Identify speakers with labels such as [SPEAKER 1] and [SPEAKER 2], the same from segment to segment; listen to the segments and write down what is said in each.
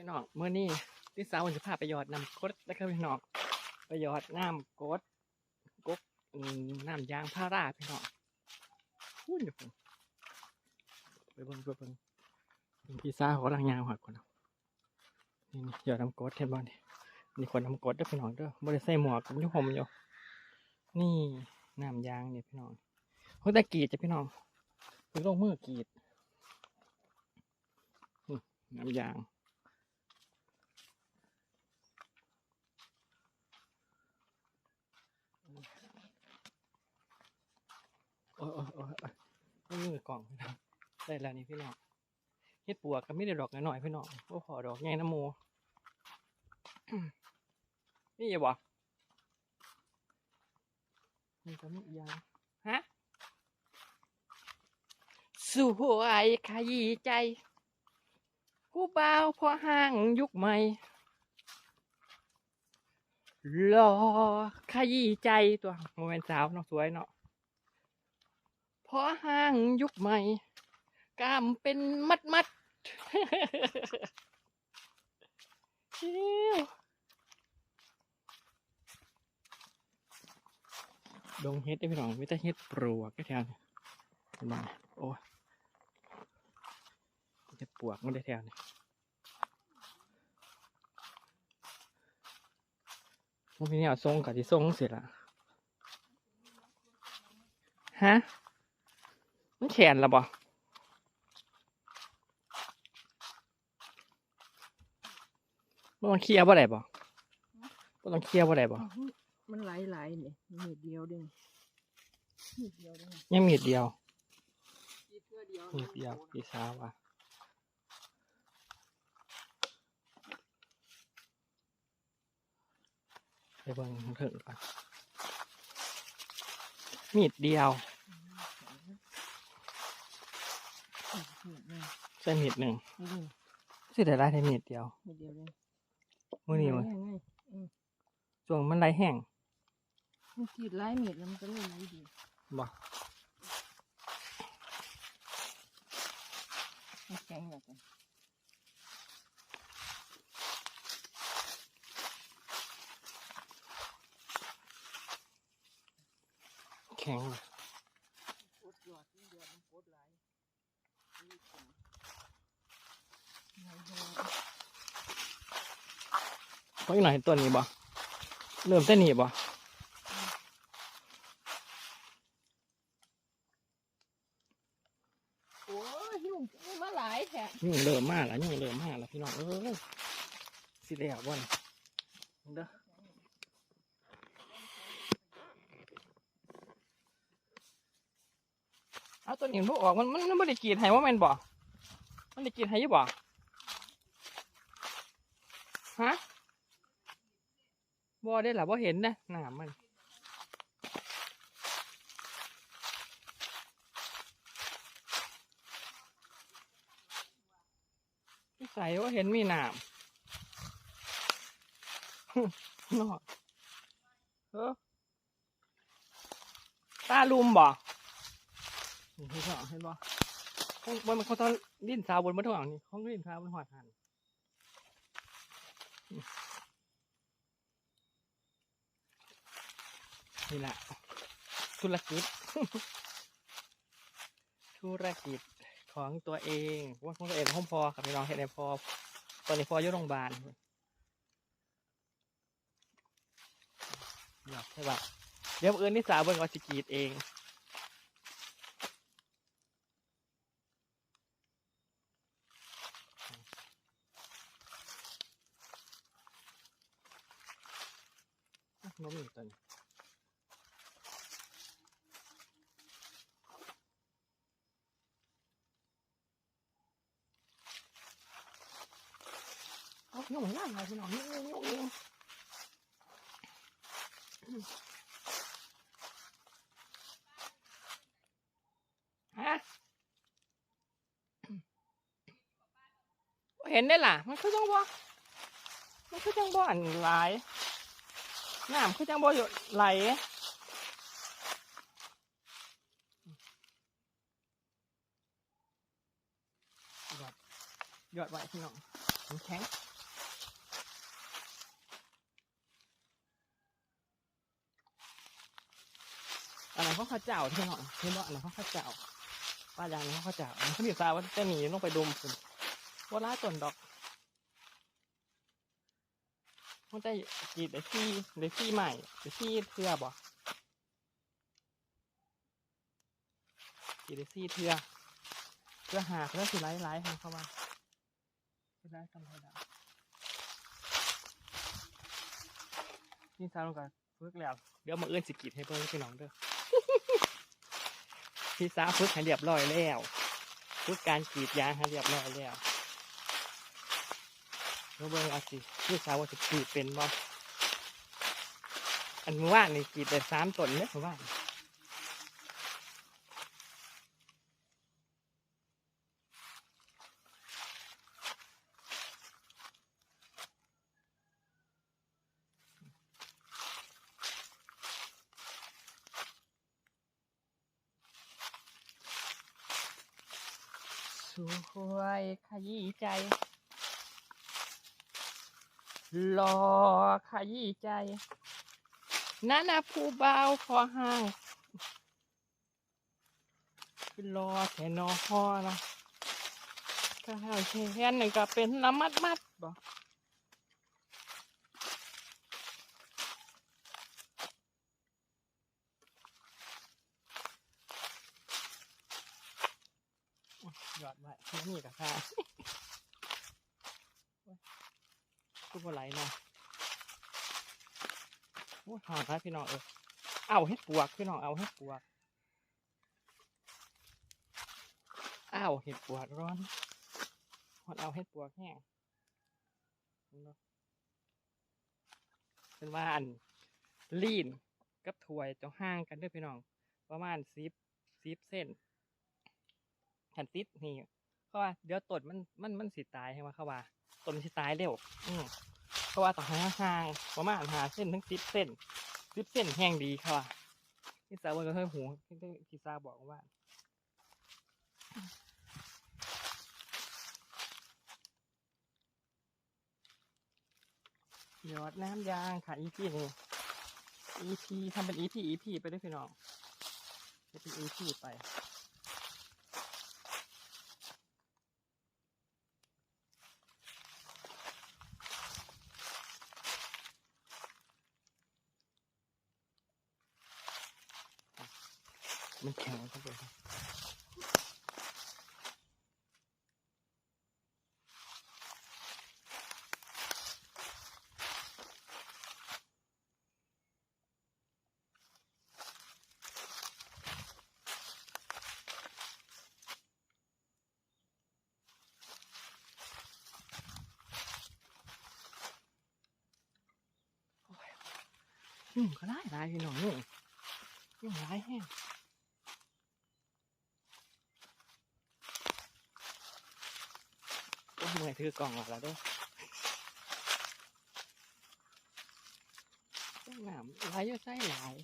[SPEAKER 1] พี่น้องเมื่อนี้ที่สาววันจะพาไปยอดน้ำกรดนะครับพี่น้องไปยอดน้ำกดกกน้ำยางพาราพี่น้องพูดเดี๋ยวผมไปเบิ่งไปเบิ่งพี่สาวเขาลังยางหัดก่อนนะนี่นี่ยอดน้ำกรดเห็นบ่นี่นี่คนน้ำกรดด้อพี่น้องเด้อบริใส่หมวกกับยุ่ผมอยู่นี่น้ำยางเนี่ยพี่น้องเขาแต่กีดจ้ะพี่น้องเพิ่งลงมือกีดนี่น้ำยาง โอ้ยโอ้ยโอ้ยโอ้ยนี่มือกล่องพี่น้องได้แล้วนี่พี่น้องเฮ็ดปวกก็ไม่ได้ดอกน้อยๆพี่น้องบ่พอดอกใหญ่น้ำโมนี่อย่าบอกนี่ก็มียางฮะสวยขยี้ใจ ผู้เบ่าพอห่างยุคใหม่รอขยี้ใจตัวโมเมนต์สาวเนาะสวยเนาะ พอห่างยุคใหม่ กล้ามเป็นมัดมัดชิวดงเฮ็ดได้พี่น้องไม่ได้เฮ็ดปลวกแค่แถวนี้เห็นไหมโอ้ยเฮ็ดปลวกไม่ได้แถวนี้พวกนี้เอาทรงกับที่ทรงเสร็จละฮะ มันแขนและบ่บ่ต้องเคลียร์บ่ได้บ่บ่ต้องเคลียร์บ่ได้บ่
[SPEAKER 2] อ้าวมันหลายหลายๆนี่มีดเดียวเด้งมีดเดียวเด้ง
[SPEAKER 1] ยังมีดเดียว
[SPEAKER 2] มีดเพื่อเดียว
[SPEAKER 1] มีดเดียวพี่สาวว่ะไปเบิ่งเถิงก่อนมีดเดียว
[SPEAKER 2] มีดเดียว
[SPEAKER 1] ใส่มีดหนึ่ง
[SPEAKER 2] นี่เด้ง
[SPEAKER 1] สิได้หลายแต่มีดเดียว
[SPEAKER 2] มีดเดียวเด้ง
[SPEAKER 1] มื้อนี้มัน
[SPEAKER 2] ง่าย
[SPEAKER 1] ช่วงมันไหลแห้ง
[SPEAKER 2] ๆมันขีดหลายมีดแล้วมันก็เลยไหลดี
[SPEAKER 1] บ่
[SPEAKER 2] มันแข็งแบบนี้
[SPEAKER 1] แข็งว่ะ
[SPEAKER 2] กดยอดนี่เดียวมันกดหลายนี่แข็งหลายดอก
[SPEAKER 1] เพราะอีกหน่อยตัวนี้บ่เริ่มเต้นหนีบ่
[SPEAKER 2] โอ้ยยุ่งมันมาหลายแท้
[SPEAKER 1] ยุ่งเริ่มมากแล้วยุ่งเริ่มมากแล้วพี่น้องเอ้ยสิแล้วบ่นเด้อเอาตัวนี้มันบ่ออกมันมันมันบ่ได้กรีดให้ว่าแม่นบ่มันได้กรีดให้อยู่บ่ ฮะบ่ได้ล่ะบ่เห็นนะหนามมันใส่ว่าเห็นมีหนามนอดเออตาลุมบ่เห็นบ่เห็นบ่คงบนมันเขาตอนดิ้นสาวบนบนท้องนี่เขาดิ้นสาวบนหอดหัน นี่แหละธุรกิจ ธุรกิจของตัวเองว่าของตัวเองห้องพอครับพี่น้องเห็นในพอตอนนี้พออยู่โรงพยาบาลอยากใช่ปะเดี๋ยวเอิญนิสาเบิ่งเอาสิกีดเอง อะน้องมีตัวนี้เอาหนุ่มล่างเลยพี่น้องนี่นี่นี่ฮะเห็นได้ล่ะ มันคือจังบ่มันคือจังบ่อันหลาย น้ำคือจังบ่หย่ไหลหยดหยดไว้พี่น้องแข็งอะไรเขาข้าเจ้าที่นองที่นอนอะไรเขาข้าเจ้าป้ายางเขาข้าเจ้ามันเขาบีบตาว่าจะหนีองไปดมผมว่าล่าตนดอก มันจะกรีดได้ซี่ได้ซี่ใหม่ได้ซี่เทือบ่กรีดได้ซี่เทือเพื่อหาเพื่อสิไล่ไล่ของเข้ามาสิไล่ทำไมดาวนี่สาวลงกันฝึกแล้วเดี๋ยวมาเอื้อนสกรีดให้เพิ่อนพี่น้องเด้อพี่สาวฝึกให้เรียบร้อยแล้วฝึกการกรีดยางให้เรียบร้อยแล้ว เดี๋ยวเบิ่งอาสิพี่สาวว่าจะกรีดเป็นบ่อันเมื่อวานนี่กรีดได้สามต้นเนี่ยเมื่อวานสวยขยี้ใจ รอขยี้ใจนั่นนะผู้เบาพอห่างคือรอแค่นอพอเนาะก็ห่างแค่หนึ่งก็เป็นน้ำมัดมัดบ่หยอดไว้ที่นี่กับข้า ทุกคนไหลเนาะโอ้หอดครับพี่น้องเออเอาให้ปวกพี่น้องเอาให้ปวกอ้าวเห็ดปวกร้อนหอดเอาให้ปวกแห้งเนบ่เป็นว่าอันลีนกับถวยจะห่างกันด้วยพี่น้อง ประมาณสิบสิบเส้นขันติดนี่เขาว่าเดี๋ยวต้นมันมันมันสิตายใช่ไหมเขาว่า ต้นมันสิตายเร็วอืมเขาว่าต้องหาห่างๆประมาณหาเส้นถึงสิบเส้นสิบเส้นแห้งดีเขาว่าที่สาวก็เคยหูที่ที่ซาบอกว่าหยอดน้ำยางค่ะ EP นี่ EP ทำเป็น EP EP ไปด้วยพี่น้องจะเป็น EP ไป มันแข็งครับผมอืมก็ได้ได้พี่น้องนี่ยังร้ายแห้งโอ้ย เมื่อยถือกล่องออกแล้วด้วยนามลายเยอะไส้หลาย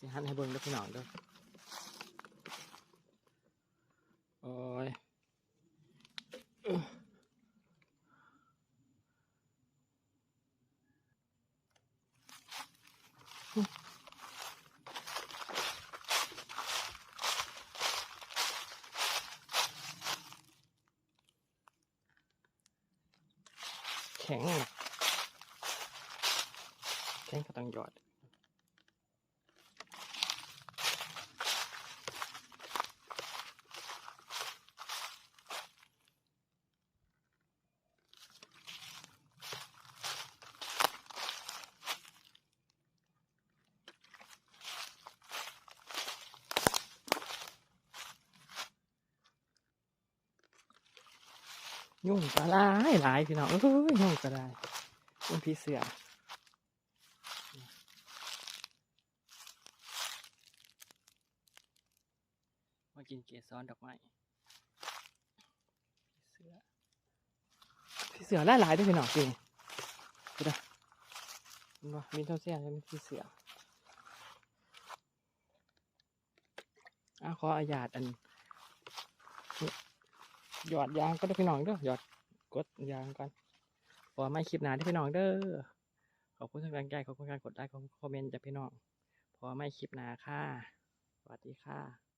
[SPEAKER 1] จะหันให้เบิ่งด้วยพี่น้องด้วยโอ้ย แข็งแข็งก็ต้องหยอด ยุ่งกระไรหลายพี่น้องเอ้ยยุ่งกระไรยุ่งพี่เสือมากินเกสรดอกไม้พี่เสือพี่เสือหลายหลายๆด้วยพี่น้องจริงดูนะเห็นปะมีเท่าเสี้ยนแล้วมีพี่เสืออะขออาญาตอัน หยอดยางก็ได้พี่น้องเด้อหยอดกดยางกันพอไม่คลิปหนาที่พี่น้องเด้อขอบคุณทุกการใจขอบคุณการกดไลค์ขอบคุณคอมเมนต์จากพี่น้องพอไม่คลิปหนาค่ะสวัสดีค่ะ